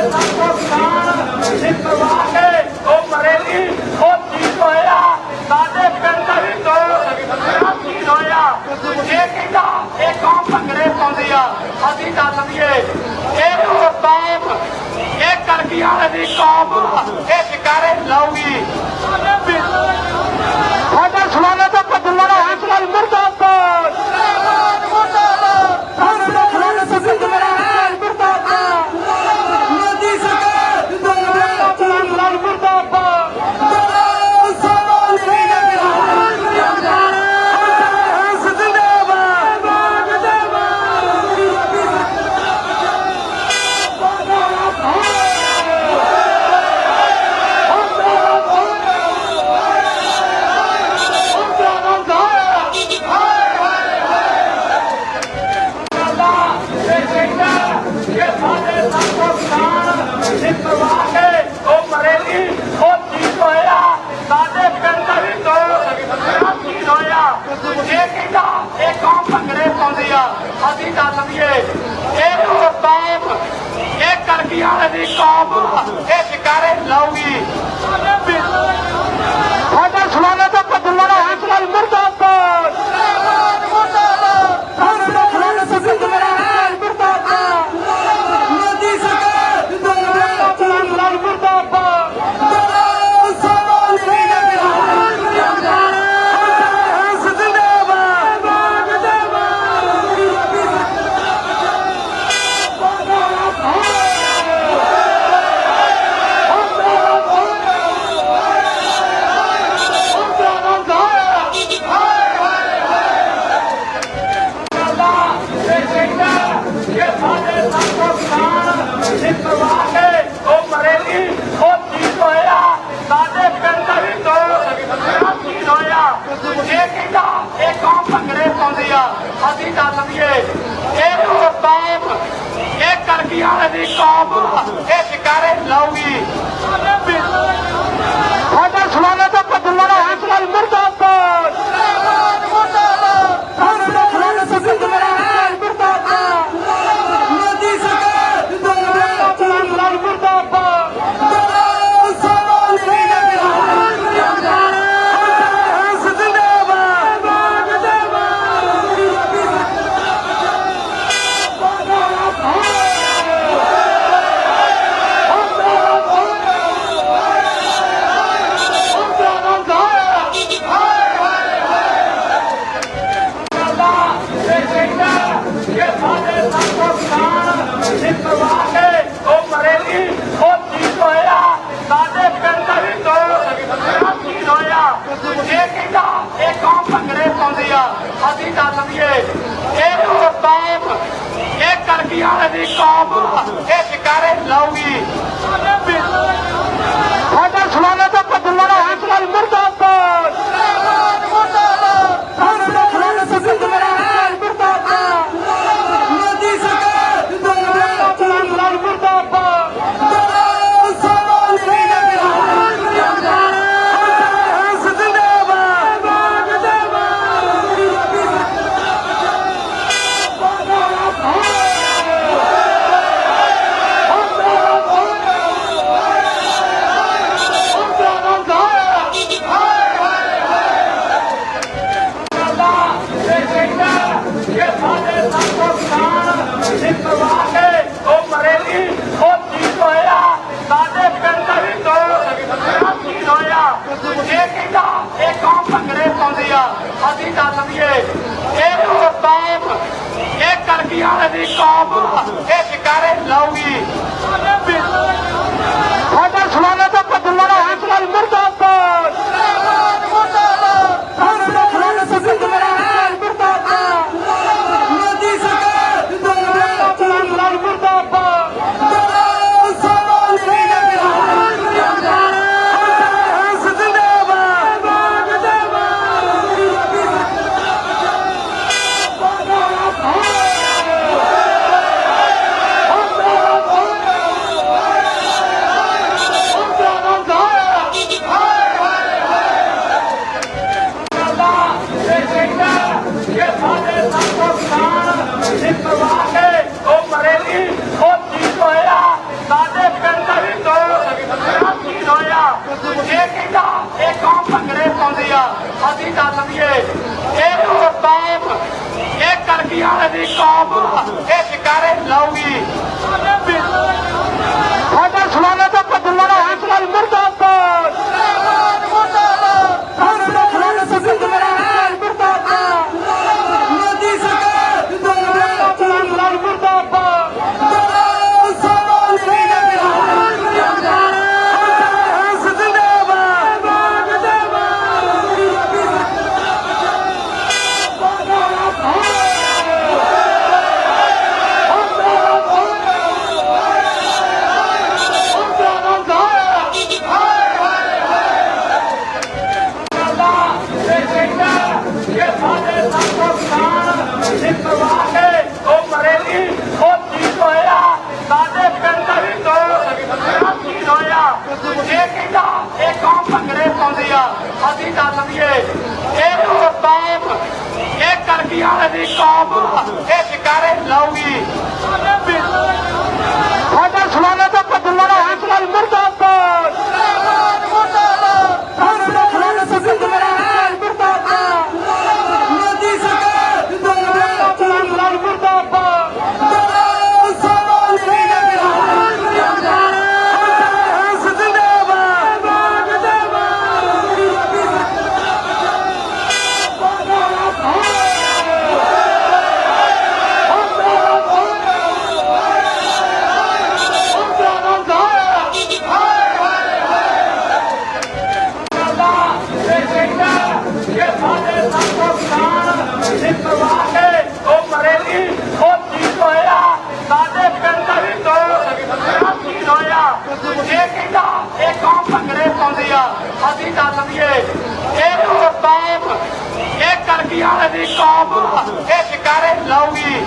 ਲੱਖਾਂ ਕਿਸਾਨ ਸਿੱਖ ਕਰਵਾ ਕੇ ਉਹ ਮਰੇ ਨਹੀਂ ਉਹ ਜੀਤ ਹੋਇਆ ਸਾਡੇ ਪਿੰਡ ਵਿੱਚੋਂ ਜੀਤ ਹੋਇਆ ਇਹ ਕਹਿੰਦਾ ਇਹ ਕੌਮ ਭੰਗੜੇ ਪਾਉਂਦੀ ਆ। ਅਸੀਂ ਦੱਸ ਦਈਏ ਇਹ ਕੌਮ ਇਹ ਕਰਕੀ ਵਾਲੇ ਦੀ ਕੌਮ ਇਹ ਸ਼ਿਕਾਰੇ ਲਾਉਗੀ ਆਜ਼ਾਦੀ ਕਰ ਲਈਏ ਇਹ ਕਰਤਾਰ ਅਸੀਂ ਕਰ ਲਈਏ ਇਹ ਕਰਤਾਬ ਇਹ ਕਰਕੀ ਵਾਲੇ ਦੀ ਕੌਮ ਇਹ ਸ਼ਿਕਾਰੇ ਲਾਉਗੀ ਕਰ ਲਈਏ। ਇਹ ਕਰਤਾਬ ਇਹ ਕਰਕੀ ਵਾਲੇ ਦੀ ਕੌਮ ਇਹ ਸ਼ਿਕਾਰੇ ਲਾਉਗੀ É copo. É não, Gui. ਆਜ਼ਾਦੀ ਦਾ ਲੰਮੀਏ ਇਹ ਨੂੰ ਕਰਤਾਬ ਇਹ ਕਰਕੀ ਵਾਲੇ ਦੀ ਕੌਮ ਇਹ ਸ਼ਿਕਾਰੇ ਲਾਉਗੀ ਅਸੀਂ ਦੱਸ ਦਈਏ ਇਹ ਪੰਜਾਬ ਇਹ ਕਰਕੀ ਵਾਲੇ ਦੀ ਕੌਮ ਇਹ ਸ਼ਿਕਾਰੇ ਲਾਉਗੀ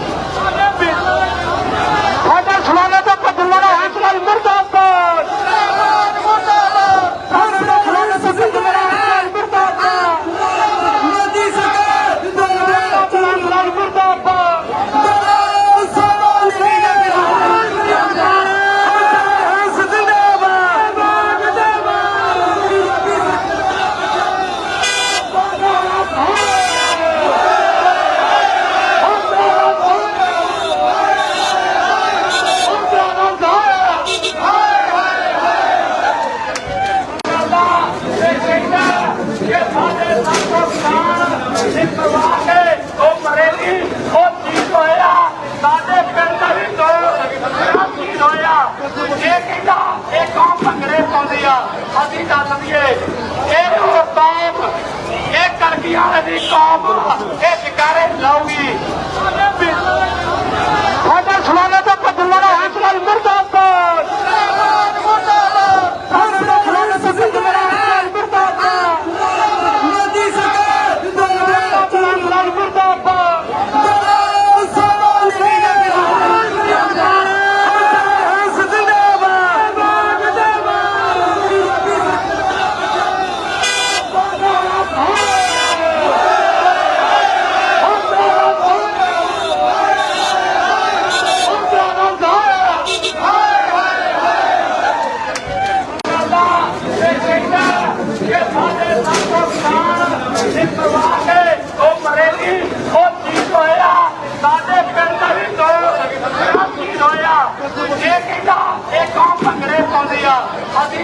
ਕੌਮ ਇਹ ਸ਼ਿਕਾਰੇ ਲਾਉਗੀ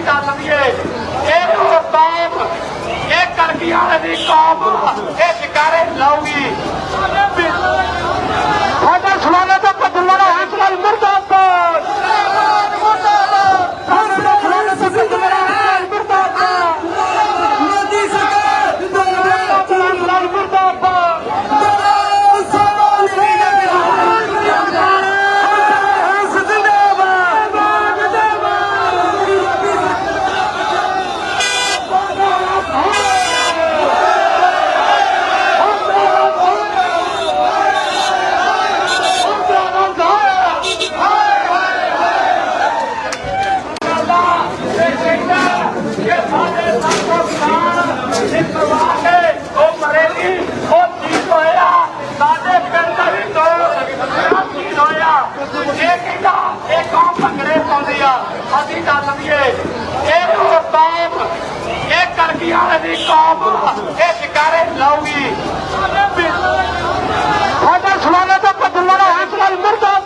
ਕਰ ਲਈਏ ਇਹ ਕੌਮ ਇਹ ਕਲਕੀ ਵਾਲੇ ਦੀ ਕੌਮ ਇਹ ਸ਼ਿਕਾਰੇ ਲਾਉਗੀ ਇਹ ਇਹ ਕਰਕੀ ਵਾਲੇ ਦੀ ਕੌਮ। ਸ਼ਿਕਾਰੇ ਲਾਉਗੀ ਸਾਡਾ ਸੁਣਾਣਾ ਤਾਂ ਬਦਲਣਾ ਹੈ ਸਾਡਾ ਮਰਦਾ